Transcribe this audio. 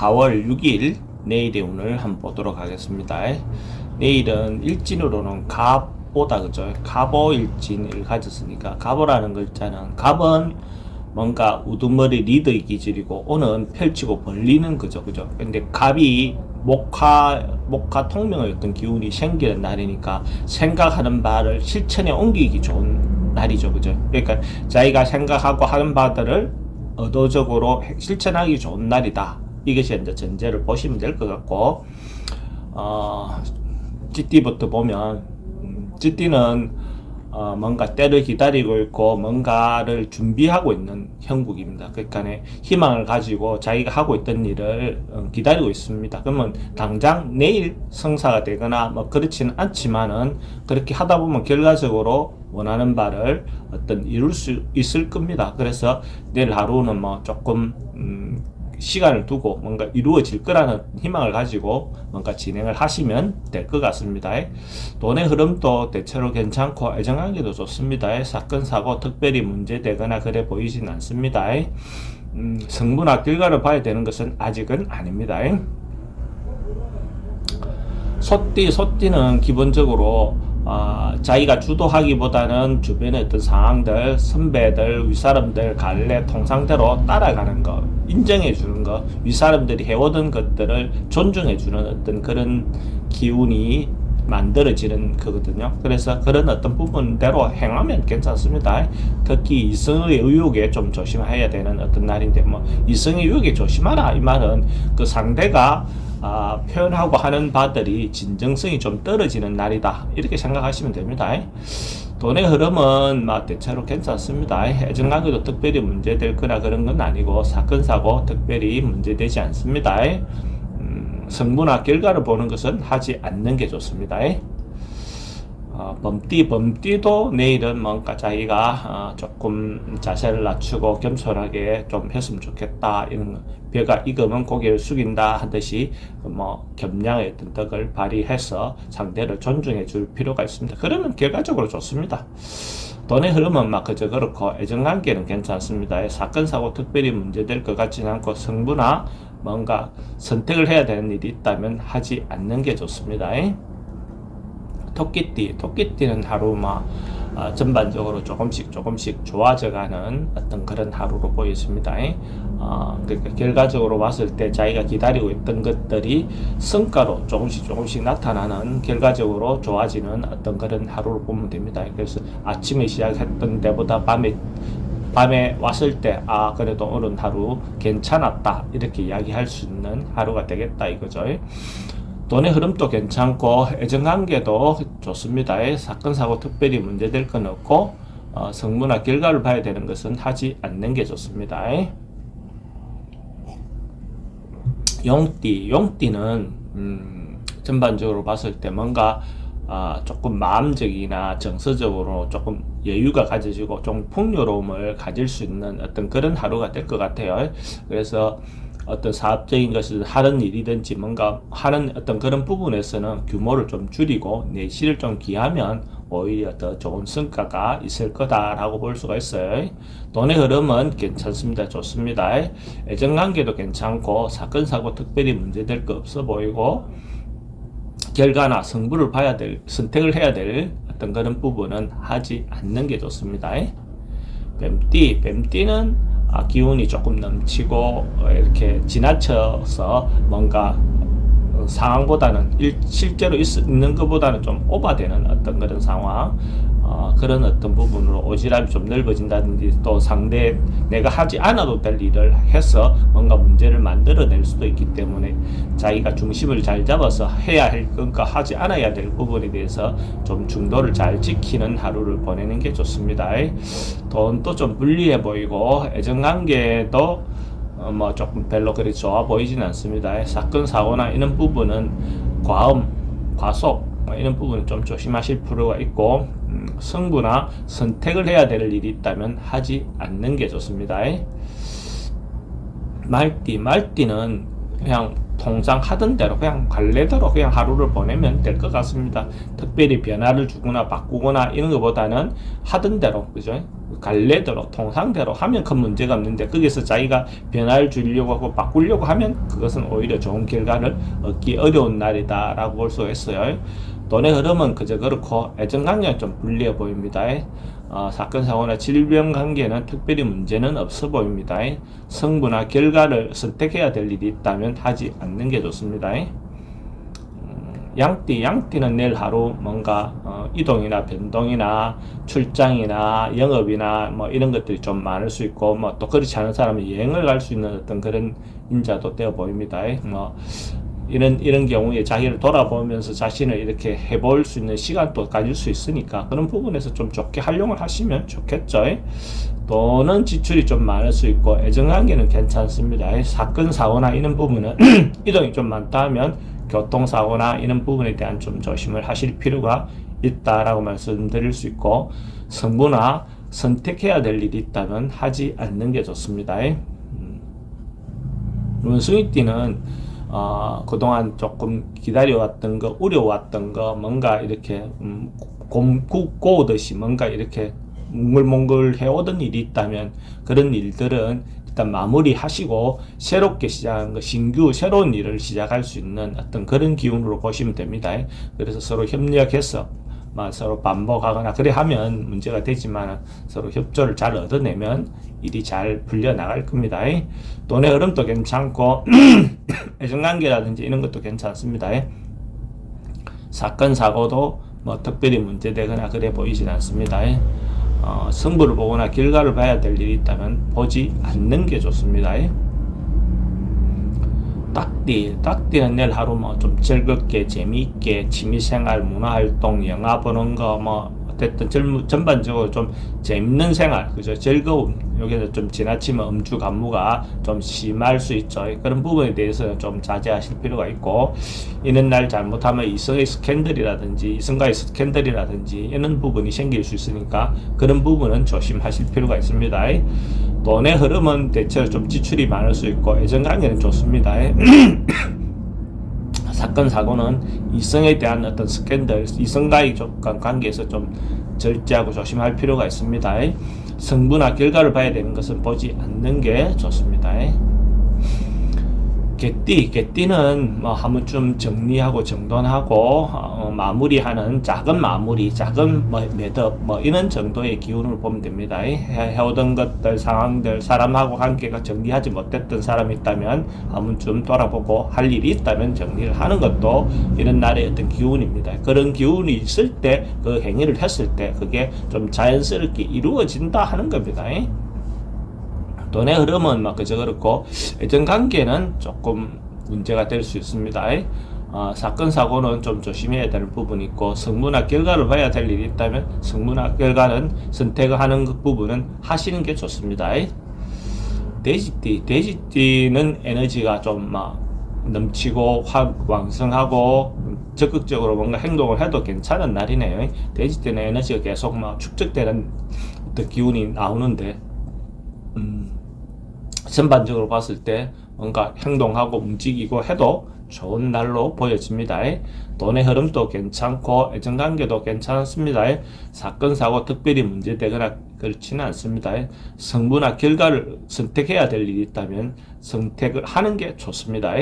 4월 6일 내일의 운을 한번 보도록 하겠습니다. 내일은 일진으로는 갑보다 그죠? 갑오 일진을 가졌으니까 갑오라는 글자는 갑은 뭔가 우두머리 리더 기질이고 오는 펼치고 벌리는 거죠, 그죠? 근데 갑이 목화 목화 통명의 어떤 기운이 생기는 날이니까 생각하는 바를 실천에 옮기기 좋은 날이죠, 그죠? 그러니까 자기가 생각하고 하는 바들을 의도적으로 실천하기 좋은 날이다. 이것이 이제 전제를 보시면 될 것 같고, 어, 찌띠부터 보면, 음, 찌띠는 어, 뭔가 때를 기다리고 있고 뭔가를 준비하고 있는 형국입니다. 그러니까 희망을 가지고 자기가 하고 있던 일을 어, 기다리고 있습니다. 그러면 당장 내일 성사가 되거나 뭐 그렇지는 않지만은 그렇게 하다 보면 결과적으로 원하는 바를 어떤 이룰 수 있을 겁니다. 그래서 내일 하루는 뭐 조금 음, 시간을 두고 뭔가 이루어질 거라는 희망을 가지고 뭔가 진행을 하시면 될 것 같습니다. 돈의 흐름도 대체로 괜찮고 애정관계도 좋습니다. 사건 사고 특별히 문제되거나 그래 보이진 않습니다. 음, 성분학 결과를 봐야 되는 것은 아직은 아닙니다. 소띠 소띠는 기본적으로 어, 자기가 주도하기보다는 주변의 어떤 상황들, 선배들, 윗사람들 갈래 통상대로 따라가는 거, 인정해 주는 거, 윗사람들이 해오던 것들을 존중해 주는 어떤 그런 기운이 만들어지는 거거든요. 그래서 그런 어떤 부분대로 행하면 괜찮습니다. 특히 이성의 의욕에 좀 조심해야 되는 어떤 날인데, 뭐, 이성의 의욕에 조심하라. 이 말은 그 상대가 아, 표현하고 하는 바들이 진정성이 좀 떨어지는 날이다. 이렇게 생각하시면 됩니다. 돈의 흐름은 막 대체로 괜찮습니다. 애정관계도 특별히 문제될 거나 그런 건 아니고 사건 사고 특별히 문제되지 않습니다. 음, 성분화 결과를 보는 것은 하지 않는 게 좋습니다. 어, 범띠 범띠도 내일은 뭔가 자기가 어, 조금 자세를 낮추고 겸손하게 좀 했으면 좋겠다 이런 벼가 익으면 고개를 숙인다 하듯이 뭐 겸양의 어떤 덕을 발휘해서 상대를 존중해 줄 필요가 있습니다. 그러면 결과적으로 좋습니다. 돈의 흐름은 막 그저 그렇고 애정관계는 괜찮습니다. 사건 사고 특별히 문제될 것 같지는 않고 성부나 뭔가 선택을 해야 되는 일이 있다면 하지 않는 게 좋습니다. 토끼띠, 토끼띠는 하루 막 어, 전반적으로 조금씩 조금씩 좋아져가는 어떤 그런 하루로 보였습니다. 어, 그러니까 결과적으로 봤을 때 자기가 기다리고 있던 것들이 성과로 조금씩 조금씩 나타나는 결과적으로 좋아지는 어떤 그런 하루로 보면 됩니다. 그래서 아침에 시작했던 때보다 밤에 밤에 왔을 때, 아, 그래도 오늘 하루 괜찮았다. 이렇게 이야기할 수 있는 하루가 되겠다 이거죠. 돈의 흐름도 괜찮고 애정관계도 좋습니다. 사건 사고 특별히 문제될 건 없고 어, 성문화 결과를 봐야 되는 것은 하지 않는 게 좋습니다. 용띠, 용띠는 음, 전반적으로 봤을 때 뭔가 아, 조금 마음적이나 정서적으로 조금 여유가 가져지고 좀 풍요로움을 가질 수 있는 어떤 그런 하루가 될 것 같아요. 그래서 어떤 사업적인 것을 하는 일이든지 뭔가 하는 어떤 그런 부분에서는 규모를 좀 줄이고 내실을 좀 기하면 오히려 더 좋은 성과가 있을 거다라고 볼 수가 있어요. 돈의 흐름은 괜찮습니다. 좋습니다. 애정 관계도 괜찮고 사건 사고 특별히 문제될 거 없어 보이고 결과나 성부를 봐야 될 선택을 해야 될 어떤 그런 부분은 하지 않는 게 좋습니다. 뱀띠 뱀띠는 아, 기운이 조금 넘치고 어, 이렇게 지나쳐서 뭔가 상황보다는 일, 실제로 있, 는 것보다는 좀 오바되는 어떤 그런 상황 어, 그런 어떤 부분으로 오지랖이 좀 넓어진다든지 또 상대 내가 하지 않아도 될 일을 해서 뭔가 문제를 만들어낼 수도 있기 때문에 자기가 중심을 잘 잡아서 해야 할 것과 하지 않아야 될 부분에 대해서 좀 중도를 잘 지키는 하루를 보내는 게 좋습니다. 돈도 좀 불리해 보이고 애정관계도 어, 뭐 조금 별로 그리 좋아 보이진 않습니다. 사건 사고나 이런 부분은 과음, 과속 뭐 이런 부분은 좀 조심하실 필요가 있고 음, 승부나 선택을 해야 될 일이 있다면 하지 않는 게 좋습니다. 말띠, 말띠는 그냥 통상 하던 대로 그냥 관례대로 그냥 하루를 보내면 될 것 같습니다. 특별히 변화를 주거나 바꾸거나 이런 것보다는 하던 대로 그죠? 갈래대로 통상대로 하면 큰 문제가 없는데 거기서 자기가 변화를 주려고 하고 바꾸려고 하면 그것은 오히려 좋은 결과를 얻기 어려운 날이다 라고 볼 수 있어요. 돈의 흐름은 그저 그렇고 애정 관계는 좀 불리해 보입니다. 어, 사건 사고나 질병 관계는 특별히 문제는 없어 보입니다. 성부나 결과를 선택해야 될 일이 있다면 하지 않는 게 좋습니다. 음, 양띠, 양띠는 내일 하루 뭔가 어, 이동이나 변동이나 출장이나 영업이나 뭐 이런 것들이 좀 많을 수 있고 뭐 또 그렇지 않은 사람은 여행을 갈 수 있는 어떤 그런 인자도 되어 보입니다. 뭐 이런 이런 경우에 자기를 돌아보면서 자신을 이렇게 해볼 수 있는 시간도 가질 수 있으니까 그런 부분에서 좀 좋게 활용을 하시면 좋겠죠. 또는 지출이 좀 많을 수 있고 애정관계는 괜찮습니다. 사건 사고나 이런 부분은 이동이 좀 많다 하면 교통사고나 이런 부분에 대한 좀 조심을 하실 필요가 있다라고 말씀드릴 수 있고 성부나 선택해야 될 일이 있다면 하지 않는 게 좋습니다. 음. 원숭이띠는 어, 그동안 조금 기다려왔던 거, 우려왔던 거, 뭔가 이렇게, 음, 곰, 국 꼬듯이 뭔가 이렇게 몽글몽글 해오던 일이 있다면 그런 일들은 일단 마무리 하시고 새롭게 시작한 거, 신규 새로운 일을 시작할 수 있는 어떤 그런 기운으로 보시면 됩니다. 그래서 서로 협력해서 막 서로 반복하거나 그래 하면 문제가 되지만 서로 협조를 잘 얻어내면 일이 잘 풀려 나갈 겁니다. 돈의 흐름도 괜찮고 애정관계라든지 이런 것도 괜찮습니다. 사건 사고도 뭐 특별히 문제되거나 그래 보이진 않습니다. 어, 승부를 보거나 결과를 봐야 될 일이 있다면 보지 않는 게 좋습니다. 딱띠, 딱띠는 내일 하루 뭐 좀 즐겁게 재미있게 취미생활, 문화활동, 영화 보는 거 뭐 어쨌든 전, 전반적으로 좀 재밌는 생활, 그죠? 즐거움 여기서 좀 지나치면 음주 간무가 좀 심할 수 있죠. 그런 부분에 대해서는 좀 자제하실 필요가 있고 이런 날 잘못하면 이성의 스캔들이라든지 이성과의 스캔들이라든지 이런 부분이 생길 수 있으니까 그런 부분은 조심하실 필요가 있습니다. 돈의 흐름은 대체로 좀 지출이 많을 수 있고 애정관계는 좋습니다. 사건 사고는 이성에 대한 어떤 스캔들, 이성과의 관계에서 좀 절제하고 조심할 필요가 있습니다. 성부나 결과를 봐야 되는 것은 보지 않는 게 좋습니다. 개띠, 개띠는 뭐 한번 좀 정리하고 정돈하고 어, 마무리하는 작은 마무리, 작은 뭐 매듭 뭐 이런 정도의 기운을 보면 됩니다. 해, 해오던 것들, 상황들, 사람하고 관계가 정리하지 못했던 사람이 있다면 한번 좀 돌아보고 할 일이 있다면 정리를 하는 것도 이런 날의 어떤 기운입니다. 그런 기운이 있을 때 그 행위를 했을 때 그게 좀 자연스럽게 이루어진다 하는 겁니다. 돈의 흐름은 막 그저 그렇고 애정 관계는 조금 문제가 될 수 있습니다. 어, 사건 사고는 좀 조심해야 되는 부분이 있고 성문화 결과를 봐야 될 일이 있다면 성문화 결과는 선택을 하는 그 부분은 하시는 게 좋습니다. 돼지띠 돼지띠는 에너지가 좀 막 넘치고 확 왕성하고 적극적으로 뭔가 행동을 해도 괜찮은 날이네요. 돼지띠는 에너지가 계속 막 축적되는 기운이 나오는데 음, 전반적으로 봤을 때 뭔가 행동하고 움직이고 해도 좋은 날로 보여집니다. 돈의 흐름도 괜찮고 애정관계도 괜찮습니다. 사건 사고 특별히 문제되거나 그렇지는 않습니다. 성부나 결과를 선택해야 될 일이 있다면 선택을 하는 게 좋습니다.